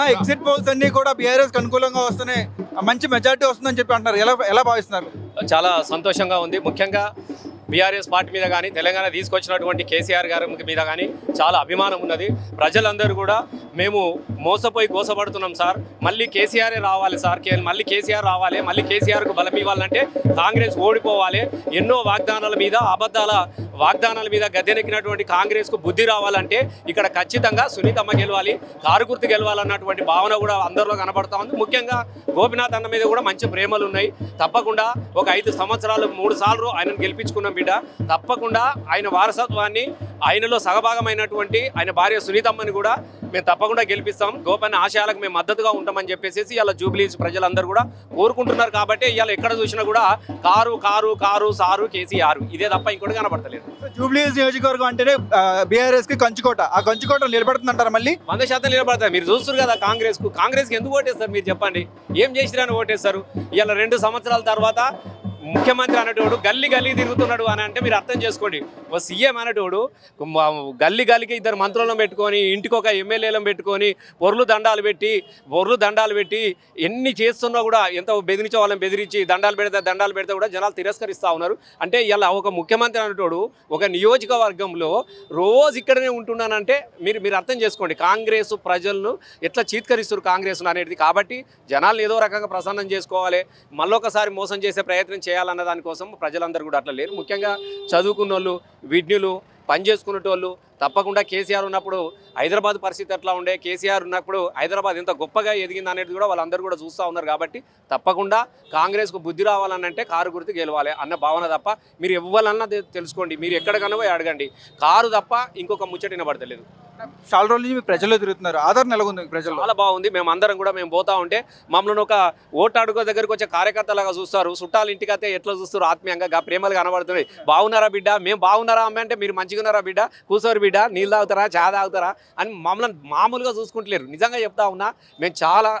నా exit polls అన్ని కూడా బీఆర్ఎస్ అనుకూలంగా వస్తున్నాయి. మంచి మెజార్టీ వస్తుందని చెప్పి అంటున్నారు. ఎలా ఎలా భావిస్తున్నారు? చాలా సంతోషంగా ఉంది. ముఖ్యంగా బీఆర్ఎస్ పార్టీ మీద కానీ తెలంగాణ తీసుకొచ్చినటువంటి కేసీఆర్ గారి మీద కానీ చాలా అభిమానం ఉన్నది. ప్రజలందరూ కూడా మేము మోసపోయి కోసపడుతున్నాం సార్. మళ్ళీ కేసీఆర్ రావాలి సార్. మళ్ళీ కేసీఆర్ రావాలి మళ్ళీ కేసీఆర్కు బలం ఇవ్వాలంటే కాంగ్రెస్ ఓడిపోవాలి. ఎన్నో వాగ్దానాల మీద అబద్ధాల వాగ్దానాల మీద గద్దెనెక్కినటువంటి కాంగ్రెస్కు బుద్ధి రావాలంటే ఇక్కడ ఖచ్చితంగా సునీతమ్మ గెలవాలి కారుగుర్తు గెలవాలన్నటువంటి భావన కూడా అందరిలో కనబడతా ఉంది. ముఖ్యంగా గోపినాథ్ అన్న మీద కూడా మంచి ప్రేమలు ఉన్నాయి. తప్పకుండా ఒక ఐదు సంవత్సరాలు మూడు సార్లు ఆయనను గెలిపించుకున్నాం. బిడ్డ. తప్పకుండా ఆయన వారసత్వాన్ని ఆయనలో సగభాగమైనటువంటి ఆయన భార్య సునీతమ్మని కూడా మేము తప్పకుండా గెలిపిస్తాం. గోపన్న ఆశయాలకు మేము మద్దతుగా ఉంటామని చెప్పేసి ఇలా జూబ్లీస్ ప్రజలందరూ కూడా కోరుకుంటున్నారు కాబట్టి ఇవాళ ఎక్కడ చూసినా కూడా car car car sir KCR. ఇదే తప్ప ఇంకోటి కనబడతలేదు. జూబ్లీస్ నియోజకవర్గం అంటేనే బీఆర్ఎస్కి కంచుకోట. ఆ కంచుకోట నిలబడుతుందంటారా మళ్ళీ? వంద శాతం నిలబడతారు. మీరు చూస్తారు కదా కాంగ్రెస్కు కాంగ్రెస్కి ఎందుకు ఓటేస్తారు మీరు చెప్పండి. ఏం చేసిరని ఓటేస్తారు? ఇలా రెండు సంవత్సరాల తర్వాత ముఖ్యమంత్రి అనేటోడు గల్లి గల్లీ తిరుగుతున్నాడు అని అంటే మీరు అర్థం చేసుకోండి. ఓ సీఎం అనేటోడు గల్లి గల్లికి ఇద్దరు మంత్రులను పెట్టుకొని ఇంటికి ఒక ఎమ్మెల్యేలను పెట్టుకొని పొర్లు దండాలు పెట్టి పొర్లు దండాలు పెట్టి ఎన్ని చేస్తున్నా కూడా ఎంత బెదిరించే వాళ్ళని బెదిరించి దండాలు పెడితే దండాలు పెడితే కూడా జనాలు తిరస్కరిస్తూ ఉన్నారు. అంటే ఇలా ఒక ముఖ్యమంత్రి అనేటోడు ఒక నియోజకవర్గంలో రోజు ఇక్కడనే ఉంటున్నానంటే మీరు మీరు అర్థం చేసుకోండి. కాంగ్రెస్ ప్రజలను ఎట్లా చీత్కరిస్తారు కాంగ్రెస్ అనేది. కాబట్టి జనాలు ఏదో రకంగా ప్రసన్నం చేసుకోవాలి. మళ్ళొకసారి మోసం చేసే ప్రయత్నం చేయాలన్న దానికోసం ప్రజలందరూ కూడా అట్లా లేరు. ముఖ్యంగా చదువుకున్న వాళ్ళు విజ్ఞులు పని చేసుకునేటోళ్ళు తప్పకుండా కేసీఆర్ ఉన్నప్పుడు హైదరాబాద్ పరిస్థితి ఎట్లా ఉండే? కేసీఆర్ ఉన్నప్పుడు హైదరాబాద్ ఎంత గొప్పగా ఎదిగింది అనేది కూడా వాళ్ళందరూ కూడా చూస్తూ ఉన్నారు కాబట్టి తప్పకుండా కాంగ్రెస్కు బుద్ధి రావాలనంటే కారు గుర్తు గెలవాలి అన్న భావన తప్ప మీరు ఎవ్వాలన్నా తె- తెలుసుకోండి. మీరు ఎక్కడికన్నా పోయి అడగండి. కారు తప్ప ఇంకొక ముచ్చట వినబడతలేదు. చాలా రోజుల నుంచి మీ ప్రజల్లో తిరుగుతున్నారు. ఆధార్ నెలకొంది మీ ప్రజల్లో. చాలా బాగుంది. మేము అందరం కూడా మేము పోతా ఉంటే మమ్మల్ని ఒక ఓటు అడుగు దగ్గరికి వచ్చే కార్యకర్తలాగా చూస్తారు. చుట్టాలు ఇంటికి అయితే ఎట్లా చూస్తారు? ఆత్మీయంగా ప్రేమలు కనబడుతున్నాయి. బాగున్నారా బిడ్డ? మేము బాగున్నారా అమ్మ అంటే మీరు మంచిగా ఉన్నారా బిడ్డ? కూర్చోరు బిడ్డ నీళ్ళు తాగుతారా చా తాగుతారా అని మమ్మల్ని మామూలుగా చూసుకుంటలేరు. నిజంగా చెప్తా ఉన్నా మేము చాలా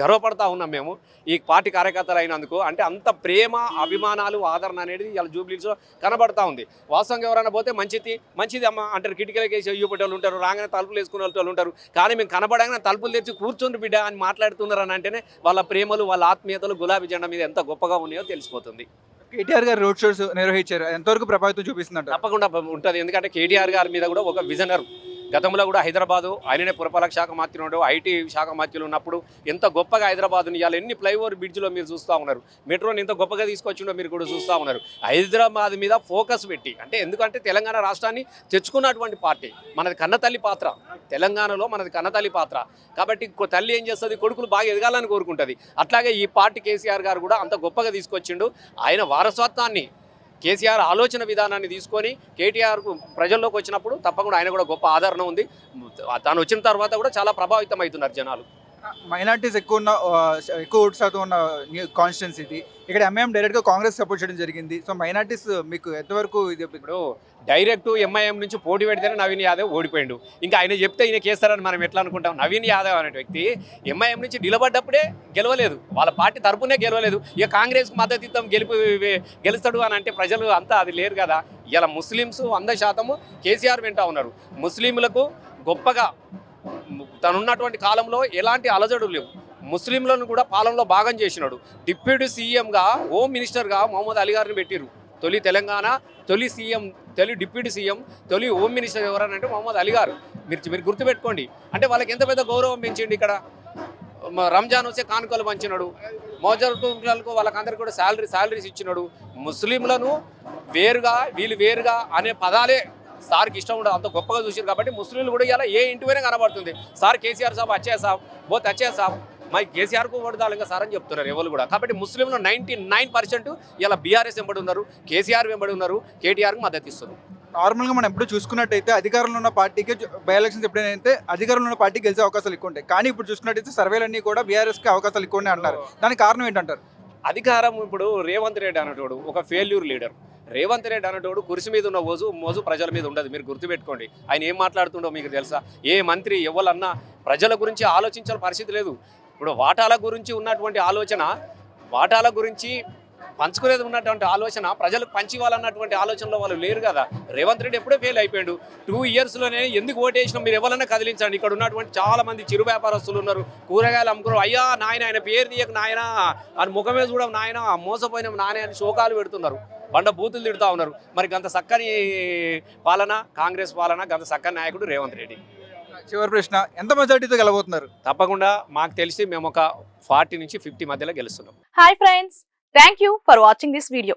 గర్వపడతా ఉన్నాం మేము ఈ పార్టీ కార్యకర్తలు అయినందుకు. అంటే అంత ప్రేమ అభిమానాలు ఆదరణ అనేది ఇలా జూబ్లీస్లో కనబడతా ఉంది. వాస్తవంగా ఎవరైనా పోతే మంచిది మంచిది అమ్మ అంటారు. కిటికీలకి వేసి వాళ్ళు ఉంటారు రాగానే తలుపులు వేసుకునే వాళ్ళు ఉంటారు. కానీ మేము కనబడగానే తలుపులు తెచ్చి కూర్చుండి బిడ్డ అని మాట్లాడుతున్నారు అని అంటేనే వాళ్ళ ప్రేమలు వాళ్ళ ఆత్మీయతలు గులాబీ జెండా మీద ఎంత గొప్పగా ఉన్నాయో తెలిసిపోతుంది. కేటీఆర్ గారు రోడ్ షోస్ నిర్వహించారు. ఎంతవరకు ప్రభావితం చూపిస్తుందంట తప్పకుండా ఉంటుంది. ఎందుకంటే కేటీఆర్ గారి మీద కూడా ఒక విజనర్ గతంలో కూడా హైదరాబాదు ఆయననే పురపాలక శాఖ మంత్రి ఐటీ శాఖ మంత్రులు ఉన్నప్పుడు ఎంత గొప్పగా హైదరాబాద్ని ఇవాళ ఎన్ని ఫ్లైఓవర్ బ్రిడ్జ్లో మీరు చూస్తూ ఉన్నారు? మెట్రోని ఎంత గొప్పగా తీసుకొచ్చిండో మీరు కూడా చూస్తూ ఉన్నారు. హైదరాబాద్ మీద ఫోకస్ పెట్టి అంటే ఎందుకంటే తెలంగాణ రాష్ట్రాన్ని తెచ్చుకున్నటువంటి పార్టీ మనది కన్నతల్లి పాత్ర. తెలంగాణలో మనది కన్నతల్లి పాత్ర. కాబట్టి తల్లి ఏం చేస్తుంది? కొడుకులు బాగా ఎదగాలని కోరుకుంటుంది. అట్లాగే ఈ పార్టీ కేసీఆర్ గారు కూడా అంత గొప్పగా తీసుకొచ్చిండు. ఆయన వారసత్వాన్ని కేసీఆర్ ఆలోచన విధానాన్ని తీసుకొని కేటీఆర్కు ప్రజల్లోకి వచ్చినప్పుడు తప్పకుండా ఆయన కూడా గొప్ప ఆదరణ ఉంది. తాను వచ్చిన తర్వాత కూడా చాలా ప్రభావితం అవుతున్నారు జనాలు. మైనార్టీస్ ఎక్కువ ఉన్న ఎక్కువ ఓటు శాతం ఉన్న కాన్స్టిట్యున్సీ ఇది ఇక్కడ ఎంఐఎం డైరెక్ట్గా కాంగ్రెస్ సపోర్ట్ చేయడం జరిగింది. సో మైనార్టీస్ మీకు ఎంతవరకు ఇది ఇప్పుడు డైరెక్ట్ ఎంఐఎం నుంచి పోటీ పెడితేనే నవీన్ యాదవ్ ఓడిపోయిండు. ఇంకా ఆయన చెప్తే ఈయన కేస్తారని మనం ఎట్లా అనుకుంటాం? నవీన్ యాదవ్ అనే వ్యక్తి ఎంఐఎం నుంచి నిలబడ్డప్పుడే గెలవలేదు. వాళ్ళ పార్టీ తరపునే గెలవలేదు. ఇక కాంగ్రెస్కి మద్దతు ఇద్దాం గెలుపు గెలుస్తాడు అని అంటే ప్రజలు అంతా అది లేరు కదా. ఇలా ముస్లిమ్స్ వంద శాతము కేసీఆర్ వింటా ఉన్నారు. ముస్లింలకు గొప్పగా తనున్నటువంటి కాలంలో ఎలాంటి అలజడులు లేవు. ముస్లింలను కూడా పాలనలో భాగం చేసినాడు. డిప్యూటీ సీఎంగా హోమ్ మినిస్టర్గా మహమ్మద్ అలీ గారిని పెట్టిరు తొలి తెలంగాణ తొలి సీఎం తొలి డిప్యూటీ సీఎం తొలి హోమ్ మినిస్టర్ ఎవరనంటే మహమ్మద్ అలీ గారు. మీరు మీరు గుర్తుపెట్టుకోండి. అంటే వాళ్ళకి ఎంత పెద్ద గౌరవం పెంచండి ఇక్కడ? రంజాన్ వస్తే కానుకలు పంచినాడు. మోజర్లకు వాళ్ళకందరికీ కూడా శాలరీ శాలరీస్ ఇచ్చినాడు. ముస్లింలను వేరుగా వీళ్ళు వేరుగా అనే పదాలే సార్కి ఇష్టం ఉండదు అంత గొప్పగా చూసారు కాబట్టి ముస్లింలు కూడా ఇలా ఏ ఇంటి పైన కనబడుతుంది. సార్ కేసీఆర్ సాబ్ అచ్చే సాబ్ బోత్ అచ్చే సాబ్. మై కేసీఆర్కు పడదాలి ఇంకా సార్ అని చెప్తున్నారు ఎవరు కూడా. కాబట్టి ముస్లింలు నైంటీ నైన్ పర్సెంట్ ఇలా బీఆర్ఎస్ వెంబడి ఉన్నారు కేసీఆర్ వెంబడి ఉన్నారు కేటీఆర్కి మద్దతు ఇస్తున్నారు. నార్మల్గా మనం ఎప్పుడు చూసుకున్నట్టయితే అధికారంలో ఉన్న పార్టీకి బై ఎలక్షన్స్ ఎప్పుడైనా అయితే అధికారంలో ఉన్న పార్టీకి గెలిచే అవకాశాలు ఎక్కువ ఉంటాయి. కానీ ఇప్పుడు చూసుకున్నట్టయితే సర్వేలన్నీ కూడా బీఆర్ఎస్కి అవకాశాలు ఎక్కువ ఉన్నాయి అంటారు దానికి కారణం ఏంటంటారు? అధికారం ఇప్పుడు రేవంత్ రెడ్డి అనేటోడు ఒక ఫెయిల్యూర్ లీడర్ రేవంత్ రెడ్డి అనేటోడు కురిసి మీద ఉన్న మోజు మోజు ప్రజల మీద ఉండదు. మీరు గుర్తుపెట్టుకోండి. ఆయన ఏం మాట్లాడుతుండో మీకు తెలుసా? ఏ మంత్రి ఎవరన్నా ప్రజల గురించి ఆలోచించాల పరిస్థితి లేదు. ఇప్పుడు వాటాల గురించి ఉన్నటువంటి ఆలోచన వాటాల గురించి పంచుకునేది ఉన్నటువంటి ఆలోచన ప్రజలకు పంచివ్వాలన్నటువంటి ఆలోచనలో వాళ్ళు లేరు కదా. రేవంత్ రెడ్డి ఎప్పుడో ఫెయిల్ అయిపోయాడు. టూ ఇయర్స్లోనే ఎందుకు ఓటేసినా? మీరు ఎవరైనా కదిలించండి. ఇక్కడ ఉన్నటువంటి చాలా మంది చిరు వ్యాపారస్తులు ఉన్నారు. కూరగాయలు అమ్ముకున్నారు. అయ్యా నాయన ఆయన పేరు తీయక నాయన. అని ముఖమే చూడం నాయన. మోసపోయిన నాయన అని శోకాలు పెడుతున్నారు. బండ బూతులు తిడుతూ ఉన్నారు. మరి గంత చక్కని పాలన కాంగ్రెస్ పాలన గంత చక్కని నాయకుడు రేవంత్ రెడ్డి. చివరి ప్రశ్న ఎంత మెజార్టీతో గెలబోతున్నారు? తప్పకుండా మాకు తెలిసి మేము ఒక ఫార్టీ నుంచి ఫిఫ్టీ మధ్యలో గెలుస్తున్నాం. Hi friends thank you for watching this video